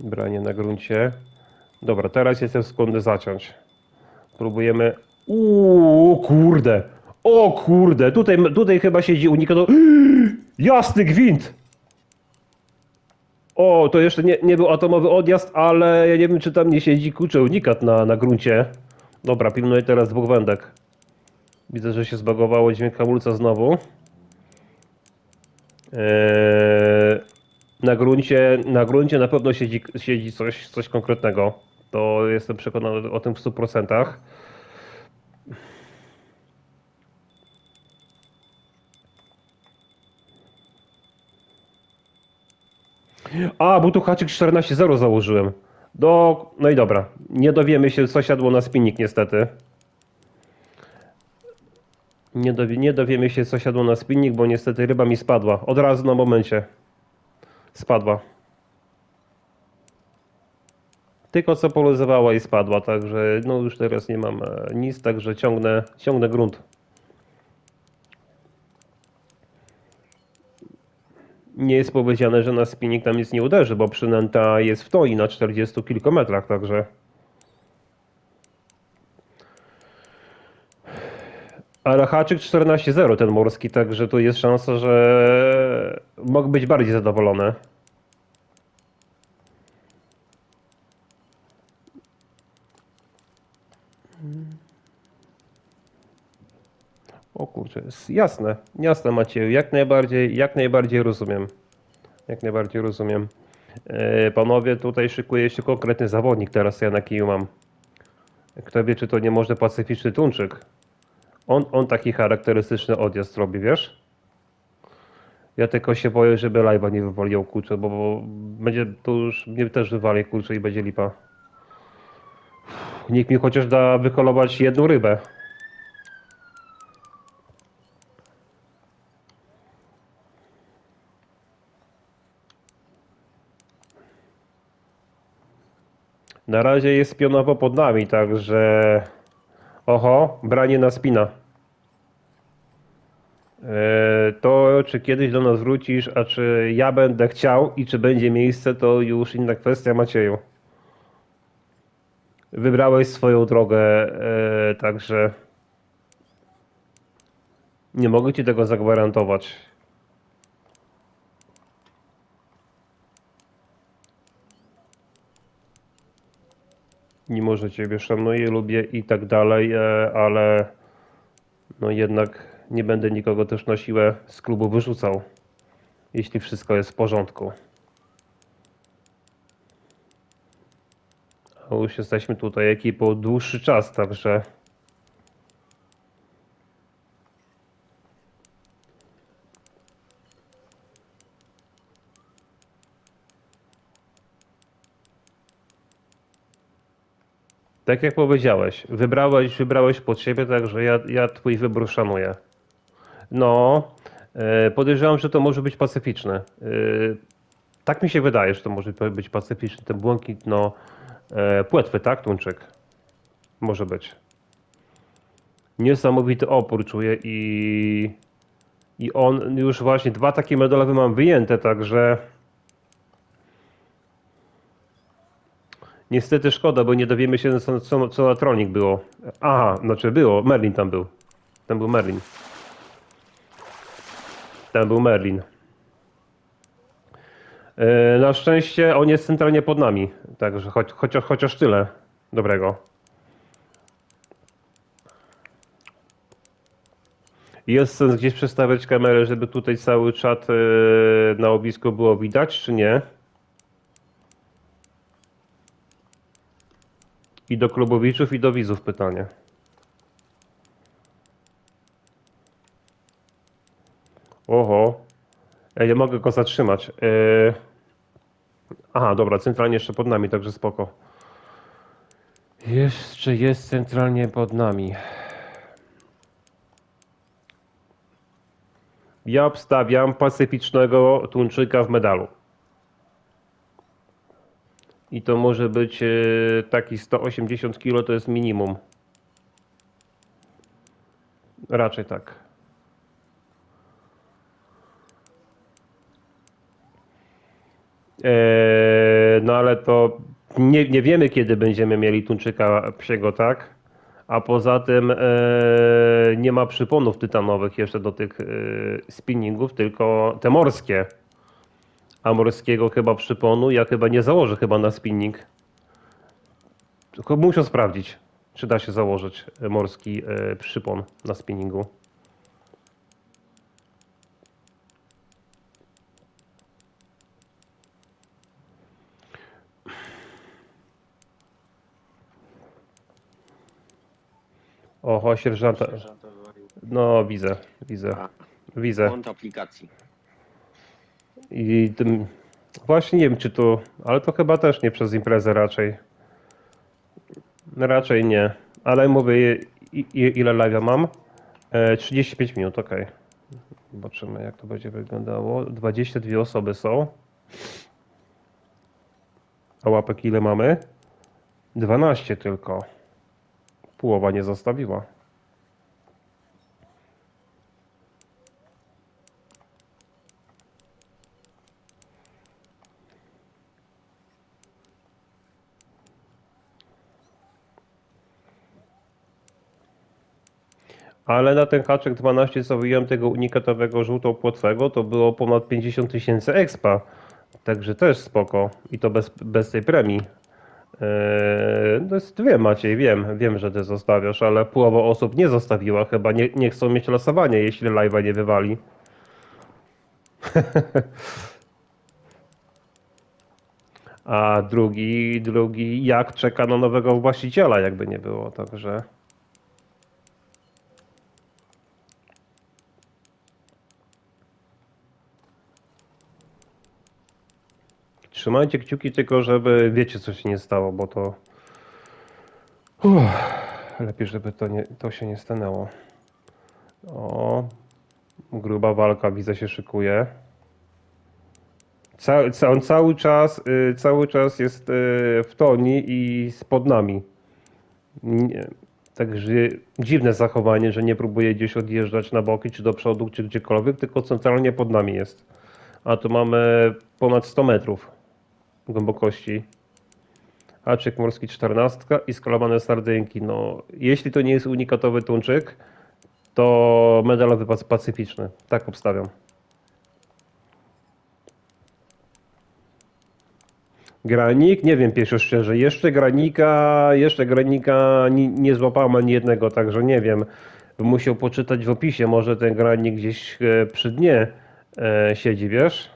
Branie na gruncie. Dobra, teraz jestem skłonny zaciąć. Próbujemy. Uuu, kurde. O kurde, tutaj, tutaj chyba siedzi unikator. Jasny gwint! O, to jeszcze nie, nie był atomowy odjazd, ale ja nie wiem, czy tam nie siedzi kurczę unikat na, na gruncie. Dobra, pilnuję teraz dwóch wędek. Widzę, że się zbagowało dźwięk hamulca znowu. Eee, na gruncie, na gruncie na pewno siedzi, siedzi coś, coś konkretnego. To jestem przekonany o tym w 100%. A, bo tu haczyk 14.0 założyłem. Do... No i dobra. Nie dowiemy się, co siadło na spinnik niestety. Nie, dowie, nie dowiemy się, co siadło na spinnik, bo niestety ryba mi spadła. Od razu na momencie. Spadła. Tylko co poluzowała i spadła, także no już teraz nie mam e, nic, także ciągnę, ciągnę grunt. Nie jest powiedziane, że na spinning tam nic nie uderzy, bo przynęta jest w to i na 40 kilku metrach, także... Ale haczyk 14-0 ten morski, także tu jest szansa, że mogę być bardziej zadowolony. O kurczę, jest jasne, jasne Macieju, jak najbardziej, jak najbardziej rozumiem. Jak najbardziej rozumiem. E, panowie, tutaj szykuje się konkretny zawodnik, teraz ja na kiju mam. Kto wie, czy to nie może pacyficzny tuńczyk. On, on taki charakterystyczny odjazd robi, wiesz? Ja tylko się boję, żeby live'a nie wywalił kurczę, bo, bo będzie to już mnie też wywali kurczę i będzie lipa. Niech mi chociaż da wykolować jedną rybę. Na razie jest pionowo pod nami, także... Oho, branie na spina. E, To, czy kiedyś do nas wrócisz, a czy ja będę chciał i czy będzie miejsce, to już inna kwestia, Macieju. Wybrałeś swoją drogę, e, także nie mogę ci tego zagwarantować. Mimo, że ciebie szanuję, lubię i tak dalej, e, ale no jednak nie będę nikogo też na siłę z klubu wyrzucał, jeśli wszystko jest w porządku. A już jesteśmy tutaj ekipą dłuższy czas, także tak jak powiedziałeś, wybrałeś, wybrałeś pod siebie, także ja, ja twój wybór szanuję. No, e, podejrzewam, że to może być pacyficzne. E, tak mi się wydaje, że to może być pacyficzny. Ten błękitno e, płetwy, tak, tuńczyk? Może być. Niesamowity opór czuję i, i on już właśnie dwa takie medalowe mam wyjęte, także niestety szkoda, bo nie dowiemy się co, co, co na tronik było. Aha, znaczy było, Merlin tam był. Tam był Merlin. Tam był Merlin. E, Na szczęście on jest centralnie pod nami, także chociaż, chociaż tyle dobrego. Jest sens gdzieś przestawiać kamerę, żeby tutaj cały czat e, na obisku było widać, czy nie? I do klubowiczów, i do widzów pytanie. Oho. Ja nie mogę go zatrzymać. Yy... Aha, dobra, centralnie jeszcze pod nami, także spoko. Jeszcze jest centralnie pod nami. Ja obstawiam pacyficznego tuńczyka w medalu. I to może być yy, taki 180 kg to jest minimum. Raczej tak. No ale to nie, nie wiemy, kiedy będziemy mieli tuńczyka psiego, tak? A poza tym e, nie ma przyponów tytanowych jeszcze do tych e, spinningów, tylko te morskie. A morskiego chyba przyponu ja chyba nie założę chyba na spinning. Tylko muszę sprawdzić, czy da się założyć morski przypon na spinningu. Oho, sierżanta. No, widzę, widzę, widzę. Błąd aplikacji. I tym, właśnie nie wiem, czy to, ale to chyba też nie przez imprezę raczej. Raczej nie, ale mówię, i, i, ile live'a mam? E, 35 minut, ok. Zobaczymy, jak to będzie wyglądało. 22 osoby są. A łapek ile mamy? 12 tylko. Połowa nie zostawiła. Ale na ten haczek 12, co wyjąłem tego unikatowego żółto-płotwego, to było ponad 50 tysięcy expa. Także też spoko. I to bez, bez tej premii. Eee, to jest, wiem Maciej, wiem, wiem, że ty zostawiasz, ale połowa osób nie zostawiła chyba, nie, nie chcą mieć losowania, jeśli live'a nie wywali. A drugi, drugi jak czeka na nowego właściciela, jakby nie było, także... Trzymajcie kciuki tylko, żeby wiecie, co się nie stało, bo to. Uff, lepiej, żeby to, nie, to się nie stanęło. O, gruba walka, widzę, się szykuje. Ca, ca, on cały czas, y, cały czas jest y, w toni i spod nami. Nie, także dziwne zachowanie, że nie próbuje gdzieś odjeżdżać na boki, czy do przodu, czy gdziekolwiek, tylko centralnie pod nami jest. A tu mamy ponad 100 metrów głębokości. Haczyk morski 14 i skalowane sardynki. No, jeśli to nie jest unikatowy tuńczyk, to medalowy pac- pacyficzny. Tak obstawiam. Granik? Nie wiem, pieszo szczerze. Jeszcze granika, jeszcze granika nie, nie złapałem ani jednego, także nie wiem. Musiał poczytać w opisie, może ten granik gdzieś e, przy dnie e, siedzi, wiesz?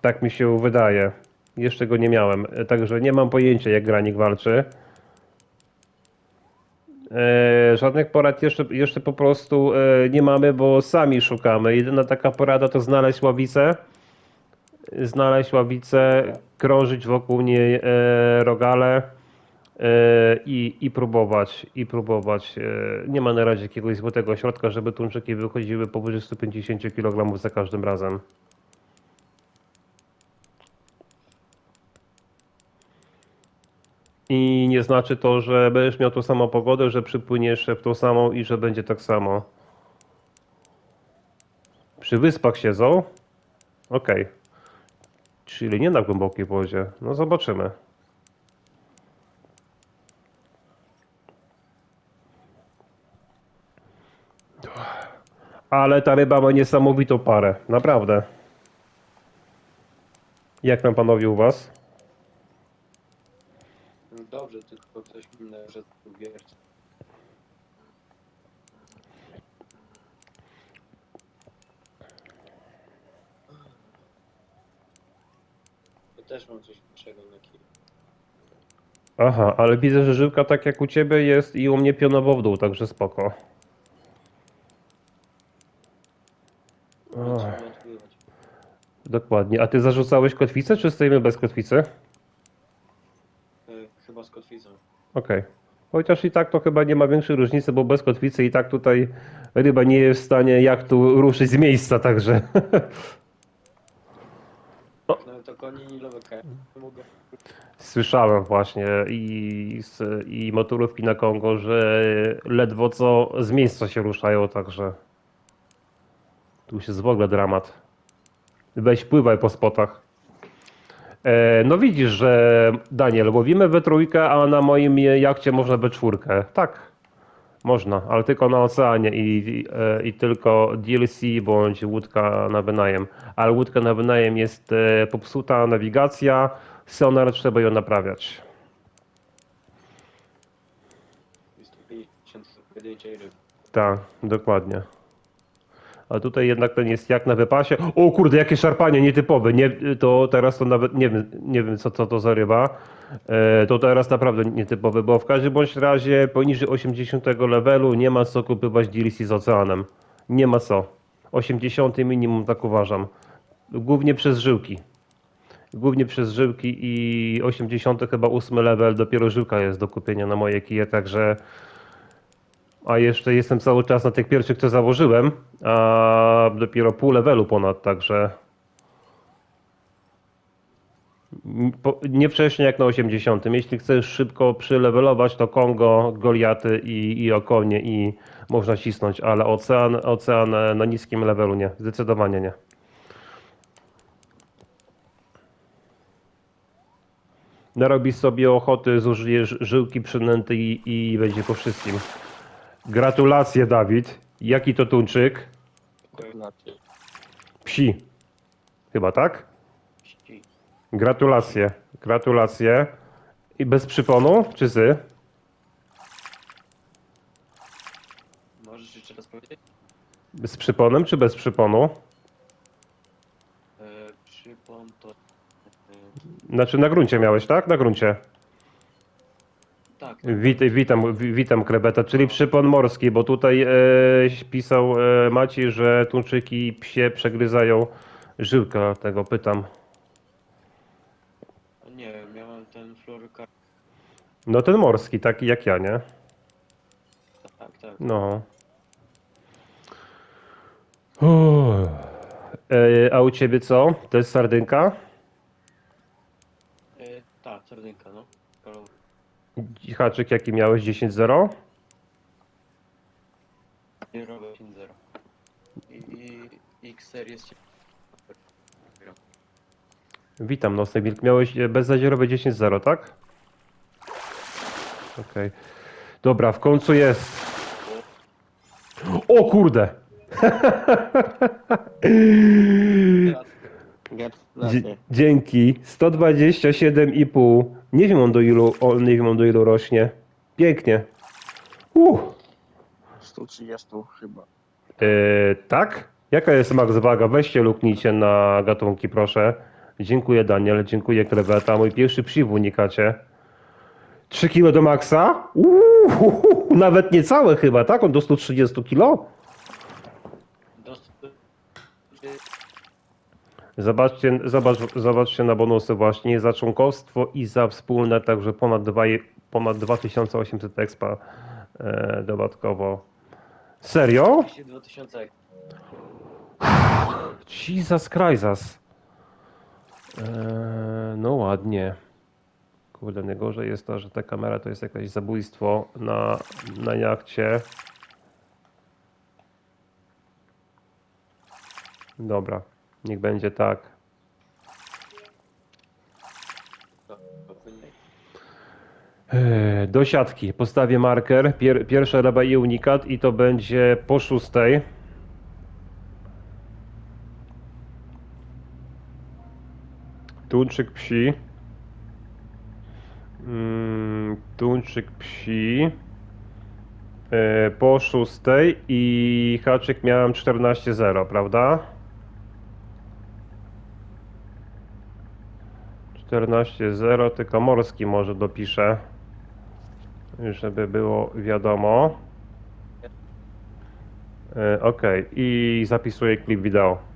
Tak mi się wydaje. Jeszcze go nie miałem, e, także nie mam pojęcia jak granik walczy. E, żadnych porad jeszcze, jeszcze po prostu e, nie mamy, bo sami szukamy. Jedyna taka porada to znaleźć ławicę. Znaleźć ławicę, krążyć wokół niej e, rogale e, i, i próbować. I próbować. E, nie ma na razie jakiegoś złotego środka, żeby tuńczyki wychodziły powyżej 150 kg za każdym razem. I nie znaczy to, że będziesz miał tą samą pogodę, że przypłyniesz w tą samą i że będzie tak samo. Przy wyspach siedzą? Okej. Czyli nie na głębokiej wodzie. No zobaczymy. Ale ta ryba ma niesamowitą parę. Naprawdę. Jak tam panowie u was? No Dobrze, tylko ktoś inny, że tu wierci. Ja też mam coś lepszego na kij. Aha, ale widzę, że żyłka tak jak u ciebie jest i u mnie pionowo w dół, także spoko. Trzeba odpływać. Dokładnie. A ty zarzucałeś kotwicę, czy stoimy bez kotwicy? E, Chyba z kotwicą. Okej. Chociaż i tak to chyba nie ma większej różnicy, bo bez kotwicy i tak tutaj ryba nie jest w stanie jak tu ruszyć z miejsca, także. No to koni nilowe. Mogę. Słyszałem właśnie i, z, i motorówki na Kongo, że ledwo co z miejsca się ruszają, także tu już jest w ogóle dramat. Weź pływaj po spotach. E, no widzisz, że Daniel, łowimy we trójkę, a na moim jachcie można we czwórkę. Tak, można, ale tylko na oceanie i, i, e, i tylko DLC bądź łódka na wynajem. Ale łódka na wynajem jest e, popsuta, nawigacja, sonar trzeba ją naprawiać. Jest to 50 pojedynczej ryby. Tak, dokładnie. A tutaj jednak ten jest jak na wypasie. O kurde, jakie szarpanie nietypowe. Nie, to teraz to nawet nie wiem, nie wiem co, co to za ryba. E, to teraz naprawdę nietypowe, bo w każdym bądź razie poniżej 80 levelu nie ma co kupywać DLC z oceanem. Nie ma co. 80 minimum tak uważam. Głównie przez żyłki. Głównie przez żyłki i 80 chyba 8 level dopiero żyłka jest do kupienia na moje kije, także a jeszcze jestem cały czas na tych pierwszych, co założyłem, a dopiero pół levelu ponad, także nie wcześniej jak na 80. Jeśli chcesz szybko przylevelować, to Kongo, Goliaty i, i Okonie i można cisnąć, ale ocean, ocean e, na niskim levelu nie, zdecydowanie nie. Narobisz sobie ochoty, zużyjesz żyłki przynęty i, i będzie po wszystkim. Gratulacje, Dawid. Jaki to tuńczyk? Gratulacje. Psi. Chyba tak? Ści. Gratulacje. Gratulacje. I bez przyponu, czy z? Możesz jeszcze raz powiedzieć? Z przyponem, czy bez przyponu? E, przypom to... Znaczy na gruncie miałeś, tak? Na gruncie. Tak, tak. Wit, witam, wi- witam Krebeta, czyli przypon morski, bo tutaj e, pisał e, Maciej, że tuńczyki psie przegryzają żyłkę, tego pytam. Nie wiem, miałem ten florykar... No ten morski, taki jak ja, nie? Tak, tak. No. Uff. E, a u ciebie co? To jest sardynka? E, tak, sardynka, no. Haczyk jaki miałeś? 10-0? Nie robię 5-0. I, i X-Series jest... Witam, Nocny Wilk. Miałeś e, bezzadzierowe 10-0, tak? Okej. Dobra, w końcu jest. O kurde! Dzięki. 127,5. Nie wiem on do ilu, o, nie wiem on do ilu rośnie. Pięknie. Uh. 130 chyba. E, tak? Jaka jest max waga? Weźcie luknijcie na gatunki, proszę. Dziękuję Daniel, dziękuję kreweta. Mój pierwszy psi w unikacie. 3 kg do maksa? Uuu, nawet niecałe chyba, tak? On do 130 kg? Zobaczcie, zobacz, zobaczcie na bonusy właśnie. Za członkostwo i za wspólne, także ponad, dwa, ponad 2800 expa e, dodatkowo. Serio? 2000 ek- Jesus Christus. Eee, no ładnie. Kurde, najgorzej jest to, że ta kamera to jest jakieś zabójstwo na, na jachcie. Dobra, niech będzie tak. Eee, do siatki postawię marker. Pier, pierwsza raba i unikat i to będzie po szóstej. Tuńczyk psi. Mm, tuńczyk psi. E, po szóstej i haczyk miałem 14-0, prawda? 14-0, tylko morski może dopiszę, żeby było wiadomo. E, ok, i zapisuję klip wideo.